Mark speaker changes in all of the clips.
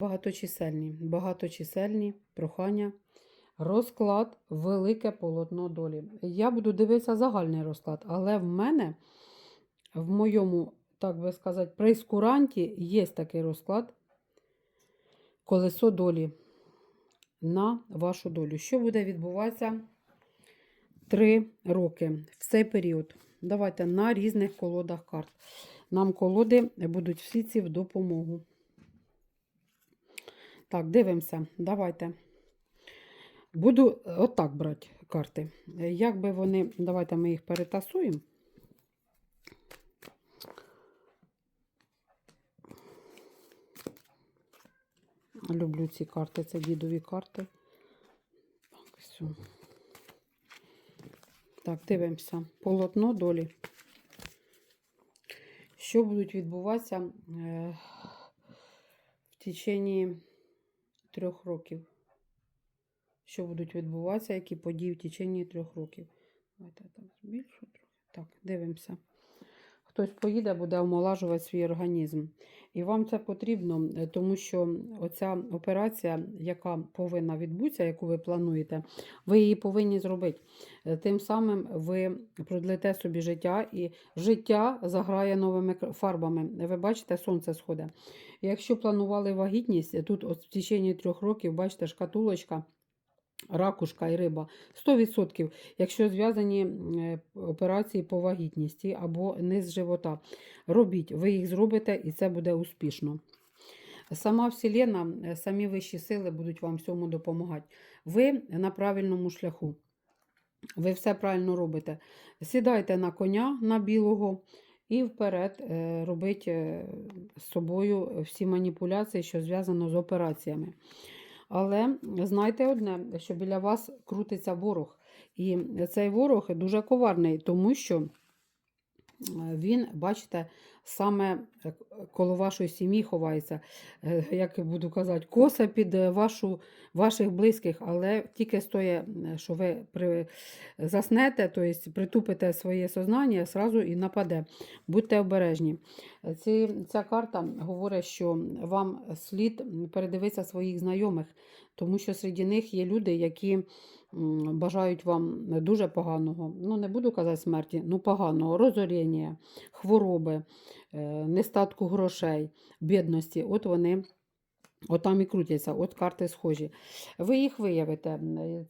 Speaker 1: Багаточисельні, багаточисельні прохання. Розклад велике полотно долі. Я буду дивитися загальний розклад, але в мене, в моєму, так би сказати, прейскуранті є такий розклад колесо долі на вашу долю. Що буде відбуватися три роки в цей період? Давайте на різних колодах карт. Нам колоди будуть всі ці в допомогу. Так, дивимося. Давайте. Буду е, отак брати карти. Е, Як би вони, давайте ми їх перетасуємо. Люблю ці карти, це дідові карти. Так, все. Так, дивимося. Полотно долі. Що будуть відбуватися е, в течение трьох років? Що будуть відбуватися, які події в течение трьох років? Давайте я так збільшу трохи. Так, дивимося. Хтось поїде, буде омолажувати свій організм. І вам це потрібно, е, тому що оця операція, яка повинна відбутися, яку ви плануєте, ви її повинні зробити. Е, Тим самим ви продлите собі життя, і життя заграє новими фарбами. Ви бачите, сонце сходить. Якщо планували вагітність, тут в течение трьох років, бачите, шкатулочка. Ракушка і риба 100%, якщо зв'язані е, операції по вагітності або низ живота. Робіть, ви їх зробите і це буде успішно. Сама Вселена, е, самі вищі сили будуть вам всьому допомагати. Ви на правильному шляху. Ви все правильно робите. Сідайте на коня на білого і вперед е, робіть з собою всі маніпуляції, що зв'язано з операціями. Але знайте одне, що біля вас крутиться ворог. І цей ворог дуже коварний, тому що він, бачите, саме е, коло вашої сім'ї ховається, е, як буду казати, коса під е, вашу, ваших близьких, але тільки е, що ви при, заснете, тобто притупите своє сознання, сразу і нападе. Будьте обережні. Ці, ця карта говорить, що вам слід передивитися своїх знайомих, тому що серед них є люди, які бажають вам дуже поганого. Ну, не буду казати смерті, ну поганого, розоріння, хвороби, е, нестатку грошей, бідності. От вони. Отам і крутяться, от карти схожі. Ви їх виявите.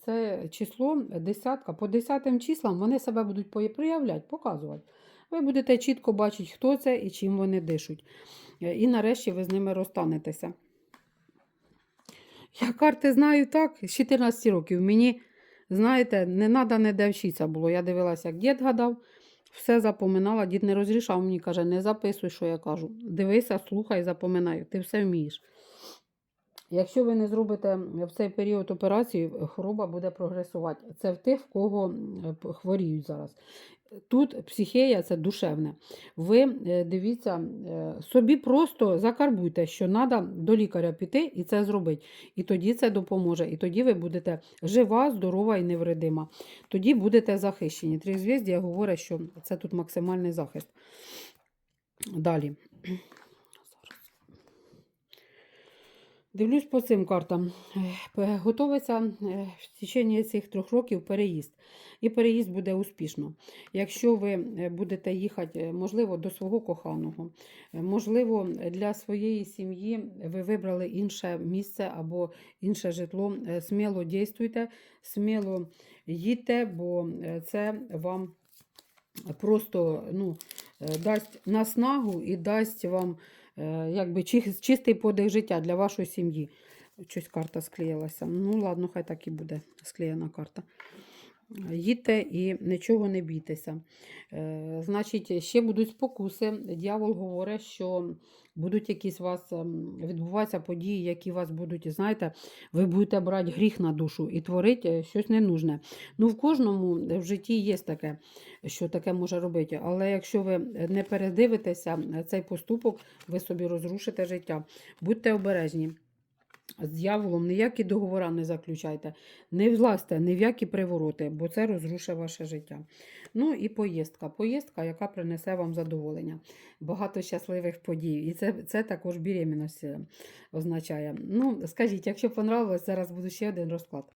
Speaker 1: Це число десятка. По десятим числам вони себе будуть проявляти, показувати. Ви будете чітко бачити, хто це і чим вони дишуть. Е, І нарешті ви з ними розстанетеся. Я карти знаю так, з 14 років. Мені, знаєте, не треба не вчитися було. Я дивилася, як дід гадав, все запоминала. Дід не розрішав мені, каже, не записуй, що я кажу. Дивися, слухай, запоминай, ти все вмієш. Якщо ви не зробите в цей період операцію, хвороба буде прогресувати. Це в тих, в кого хворіють зараз. Тут психія це душевне. Ви е, дивіться, е, собі просто закарбуйте, що треба до лікаря піти і це зробити. І тоді це допоможе. І тоді ви будете жива, здорова і невредима. Тоді будете захищені. Тризвіздія говорить, що це тут максимальний захист. Далі. Дивлюсь по цим картам. Е, Готовиться е, в течение цих трьох років переїзд. І переїзд буде успішно. Якщо ви е, будете їхати, можливо, до свого коханого, можливо, для своєї сім'ї ви вибрали інше місце або інше житло, сміло дійствуйте, сміло їдьте, бо це вам просто ну, дасть наснагу і дасть вам якби чи- чистий подих життя для вашої сім'ї. Щось карта склеїлася. Ну, ладно, хай так і буде склеєна карта. Їдьте і нічого не бійтеся. Е, значить, ще будуть спокуси. Дьявол говорить, що будуть якісь у вас ем, відбуватися події, які вас будуть, знаєте, ви будете брати гріх на душу і творити щось ненужне. Ну, в кожному в житті є таке, що таке може робити. Але якщо ви не передивитеся цей поступок, ви собі розрушите життя. Будьте обережні. З дьяволом ніякі договори не заключайте, не влазьте ні в які привороти, бо це розрушить ваше життя. Ну і поїздка. Поїздка, яка принесе вам задоволення. Багато щасливих подій. І це, це також беременність означає. Ну, скажіть, якщо понравилось, зараз буду ще один розклад.